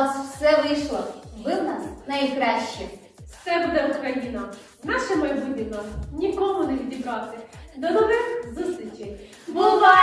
вас все вийшло. Ви в нас найкраще. Все буде Україна. Наше майбутнє нас нікому не відібрати. До нових зустрічей. Бувай!